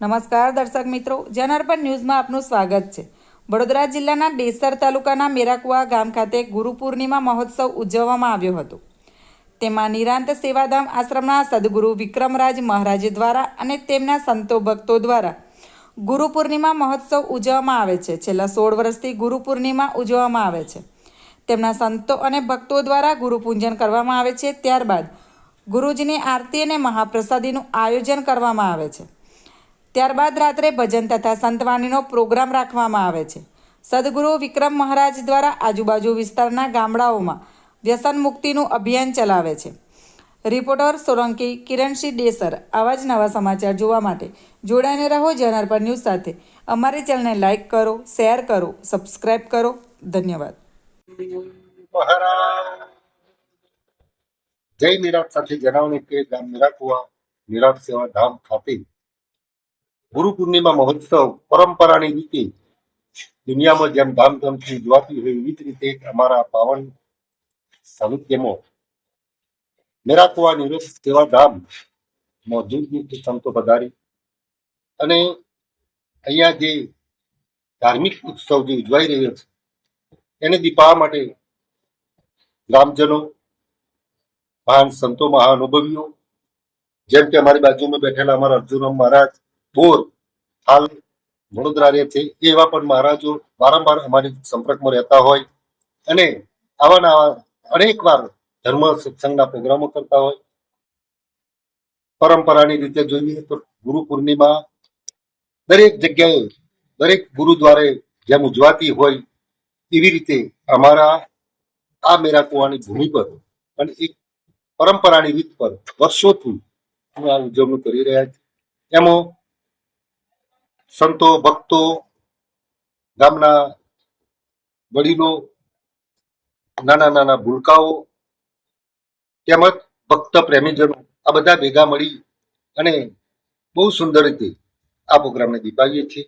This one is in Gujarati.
નમસ્કાર દર્શક મિત્રો, જનાર્પણ ન્યૂઝમાં આપનું સ્વાગત છે. વડોદરા જિલ્લાના ડેસર તાલુકાના મેરાકુવા ગામ ખાતે ગુરુ પૂર્ણિમા મહોત્સવ ઉજવવામાં આવ્યો હતો. તેમાં નિરાંત સેવાધામ આશ્રમના સદગુરુ વિક્રમરાજ મહારાજ દ્વારા અને તેમના સંતો ભક્તો દ્વારા ગુરુ પૂર્ણિમા મહોત્સવ ઉજવવામાં આવે છે. છેલ્લા સોળ વર્ષથી ગુરુ પૂર્ણિમા ઉજવવામાં આવે છે. તેમના સંતો અને ભક્તો દ્વારા ગુરુપૂજન કરવામાં આવે છે. ત્યારબાદ ગુરુજીની આરતી અને મહાપ્રસાદીનું આયોજન કરવામાં આવે છે. ત્યારબાદ રાત્રે ભજન તથા સંતવાણીનો પ્રોગ્રામ રાખવામાં આવે છે. સદગુરુ વિક્રમ મહારાજ દ્વારા આજુબાજુ વિસ્તારના ગામડાઓમાં વ્યસન મુક્તિનું અભિયાન ચલાવે છે. રિપોર્ટર સોલંકી કિરણસિંહ ડેસર, આવા જ નવા સમાચાર જોવા માટે જોડાઈને રહો જનાર્પણ ન્યૂઝ સાથે. અમારી ચેનલને લાઇક કરો, શેર કરો સબસ્ક્રાઈબ કરો. ધન્યવાદ. જય નિરાટ સાથે જણાવણી કે ગામ નિરાકુવા નિરાટ સેવા ધામ ખાતે ગુરુ પૂર્ણિમા મહોત્સવ પરંપરાની રીતે દુનિયામાં જેમ ધામધૂમથી ઉજવાતી હોય એવી રીતે અમારા પાવન સાહિત્યમાં નિરાકુવા નિરાટ સેવા ધામ મોજૂદ સંતો પધારી. અને અહીંયા જે ધાર્મિક ઉત્સવ જે ઉજવાઈ રહ્યો છે, એને દીપાવવા માટે ગ્રામજનો, મહાન સંતો, મહાનુભવીઓ, જેમ કે અમારી બાજુમાં બેઠેલા અમારા અર્જુનમ મહારાજ બોર હાલ વડોદરા રહે છે. એવા પણ મહારાજો વારંવાર અમારી સંપર્કમાં રહેતા હોય અને આવા નવા અનેક વાર ધર્મ સત્સંગના પ્રોગ્રામો કરતા હોય. પરંપરાની રીતે જોઈએ તો ગુરુ પૂર્ણિમા દરેક જગ્યાએ દરેક ગુરુદ્વારે જેમ ઉજવાતી હોય એવી રીતે અમારા આ મેરા કુવાની ભૂમિ પર અને એક પરંપરાની રીત પર વર્ષોથી આ ઉજવણી કરી રહ્યા છે એમાં સંતો, ભક્તો, ગામના વડીલો, નાના નાના ભૂલકાઓ, તેમજ ભક્ત પ્રેમીજનો, આ બધા ભેગા મળી અને બહુ સુંદર રીતે આ પ્રોગ્રામને દીપાવીએ છીએ.